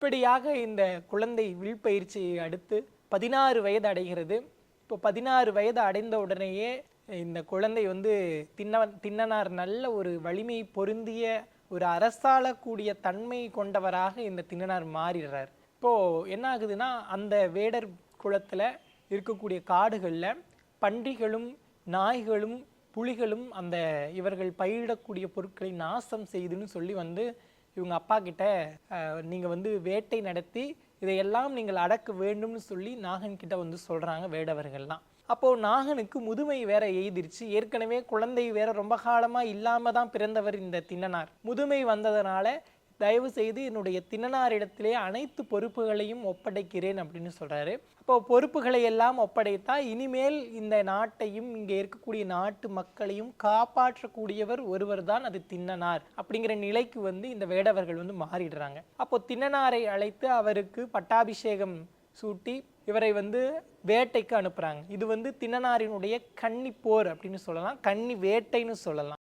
இப்படியாக இந்த குழந்தை வில்பயிற்சியை அடுத்து பதினாறு வயது அடைகிறது. இப்போ பதினாறு வயது அடைந்த உடனேயே இந்த குழந்தை வந்து தின்ன தின்னனார் நல்ல ஒரு வலிமை பொருந்திய ஒரு அரசாளக்கூடிய தன்மை கொண்டவராக இந்த தின்னனார் மாறிடுறார். இப்போது என்ன ஆகுதுன்னா அந்த வேடர் குளத்தில் இருக்கக்கூடிய காடுகளில் பன்றிகளும் நாய்களும் புலிகளும் அந்த இவர்கள் பயிரிடக்கூடிய பொருட்களை நாசம் செய்துன்னு சொல்லி வந்து இவங்க அப்பா கிட்ட நீங்கள் வந்து வேட்டை நடத்தி இதையெல்லாம் நீங்கள் அடக்க வேண்டும்னு சொல்லி நாகன் கிட்ட வந்து சொல்கிறாங்க வேடவர்கள்லாம். அப்போது நாகனுக்கு முதுமை வேற எய்திருச்சு. ஏற்கனவே குழந்தை வேற ரொம்ப காலமாக இல்லாமல் தான் பிறந்தவர் இந்த தின்னனார் முதுமை வந்ததனால தயவு செய்து என்னுடைய தின்னனாரிடத்திலே அனைத்து பொறுப்புகளையும் ஒப்படைக்கிறேன் அப்படின்னு சொல்கிறாரு அப்போ பொறுப்புகளை எல்லாம் ஒப்படைத்தால் இனிமேல் இந்த நாட்டையும் இங்கே இருக்கக்கூடிய நாட்டு மக்களையும் காப்பாற்றக்கூடியவர் ஒருவர் தான் அது தின்னனார் அப்படிங்கிற நிலைக்கு வந்து இந்த வேடவர்கள் வந்து மாறிடுறாங்க. அப்போ தின்னனாரை அழைத்து அவருக்கு பட்டாபிஷேகம் சூட்டி இவரை வந்து வேட்டைக்கு அனுப்புகிறாங்க இது வந்து தின்னனாரினுடைய கன்னி போர் அப்படின்னு சொல்லலாம். கன்னி வேட்டைன்னு சொல்லலாம்.